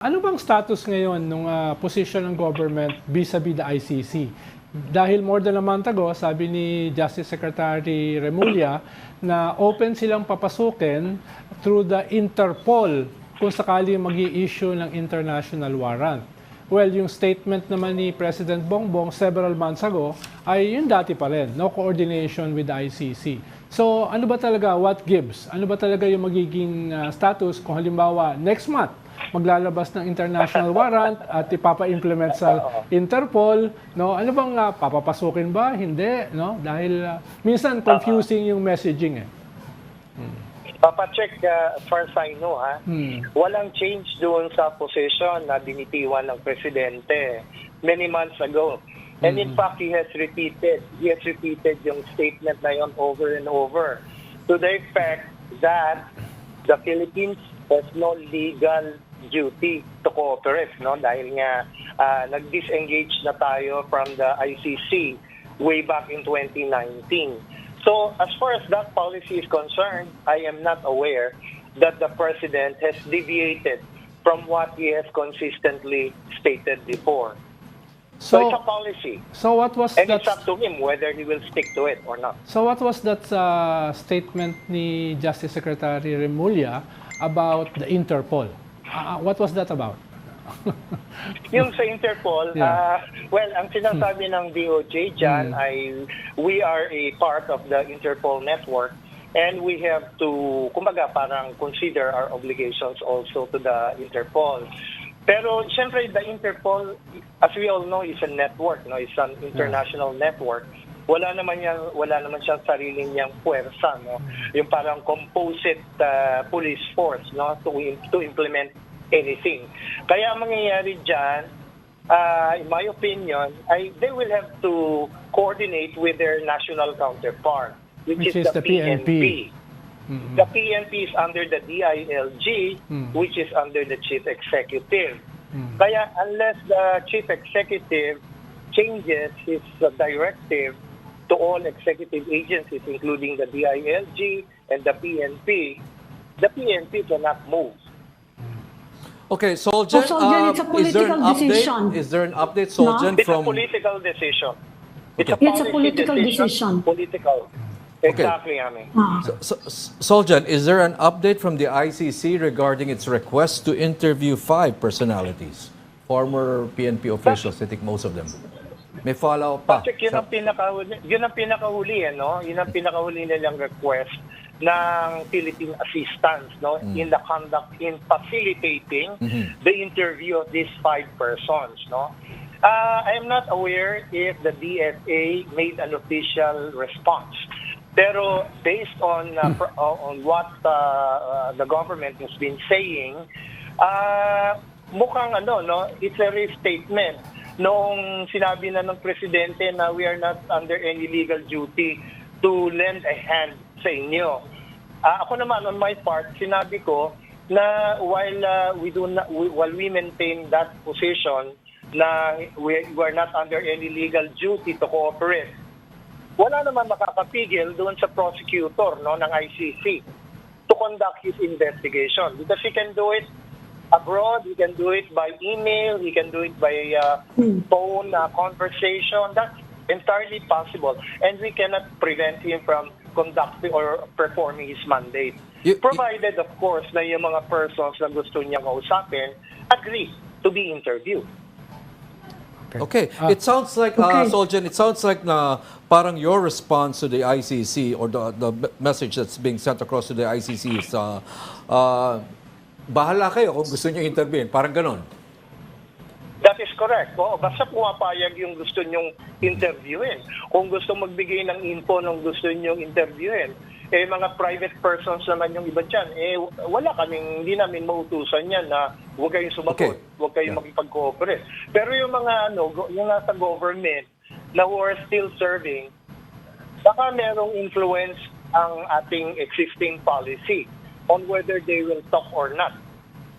Ano bang status ngayon ng position ng government vis-a-vis the ICC? Dahil more than a month ago, sabi ni Justice Secretary Remulla na open silang papasukin through the Interpol kung sakali mag issue ng international warrant. Well, yung statement naman ni President Bongbong several months ago ay yung dati pa rin, no coordination with the ICC. So, ano ba talaga, what gives? Ano ba talaga yung magiging uh, status kung halimbawa next month, maglalabas ng international warrant at ipapa-implement sa Interpol, no? Ano bang uh, papapasukin ba? Hindi, no? Dahil uh, minsan confusing yung messaging eh. Papacheck uh, as far as I know, ha? Hmm. Walang change doon sa position na binitiwan ng presidente many months ago. And in fact, he has repeated, he has repeated yung statement na yun over and over to the effect that the Philippines has no legal duty to cooperate, no? Dahil nga uh, nag-disengage na tayo from the ICC way back in 2019. So as far as that policy is concerned, I am not aware that the president has deviated from what he has consistently stated before. So, So, it's a policy. so what was And that it's up to him whether he will stick to it or not. So what was that uh, statement ni Justice Secretary Remulla about the Interpol? Uh, what was that about? Yung sa Interpol, Yeah. ah, well, ang sinasabi ng DOJ dyan ay we are a part of the Interpol network and we have to, kumbaga, parang consider our obligations also to the Interpol. Pero siyempre, the Interpol, as we all know, is a network, no? It's an international network. Wala naman yan, wala naman siyang sariling niyang puwersa, no? Yung parang composite ah, police force, no? To, to implement anything. Kaya ang mangyayari dyan, uh, in my opinion, ay they will have to coordinate with their national counterpart, which, Which is, is the, the PNP. PNP. The PNP is under the DILG, Mm. which is under the chief executive. Kaya unless the chief executive changes his uh, directive to all executive agencies, including the DILG and the PNP, the PNP cannot move. Okay, Soljan, Oh, Soljan, uh, it's a is there an political decision. update? Is there an update, Soljan, It's from a political decision. It's Okay. a, It's a political decision. Political. Exactly, Ami. Ah. So, S- Soljan, is there an update from the ICC regarding its request to interview five personalities, former PNP officials, I think most of them? May follow-up pa. Patrick, yun ang pinakahuli, yun ang pinakahuli, eh, no? Yun ang pinakahuli nilang request ng Philippine assistance, no? Mm. In the conduct, in facilitating Mm-hmm. the interview of these five persons, no? Uh, I am not aware if the DFA made an official response. Pero based on uh, pr- uh, on what uh, uh, the government has been saying, uh, mukhang ano no, it's a restatement noong sinabi na ng presidente na we are not under any legal duty to lend a hand sa inyo. Ah, ako naman on my part, sinabi ko na while uh, we do not we, while we maintain that position na we, we are not under any legal duty to cooperate wala naman makakapigil doon sa prosecutor no ng ICC to conduct his investigation because he can do it abroad, he can do it by email, he can do it by uh, phone uh, conversation. That's entirely possible, and we cannot prevent him from conducting or performing his mandate. You- you- Provided, of course, na yung mga persons na gusto niya kausapin agree to be interviewed. Okay, it sounds like, uh, Okay. Soljan, it sounds like na parang your response to the ICC or the, the message that's being sent across to the ICC is, uh, uh, bahala kayo kung gusto niyo intervene. Parang ganon. That is correct. Oo, basta pumapayag yung gusto nyong interviewin. Kung gusto magbigay ng info ng gusto nyong interviewin, eh mga private persons naman yung iba dyan, eh wala kaming, hindi namin mautusan yan na huwag kayong sumagot, Okay. huwag kayong Yeah. makipag-cooperate. Pero yung mga ano, yung nasa government na who are still serving, baka merong influence ang ating existing policy on whether they will talk or not.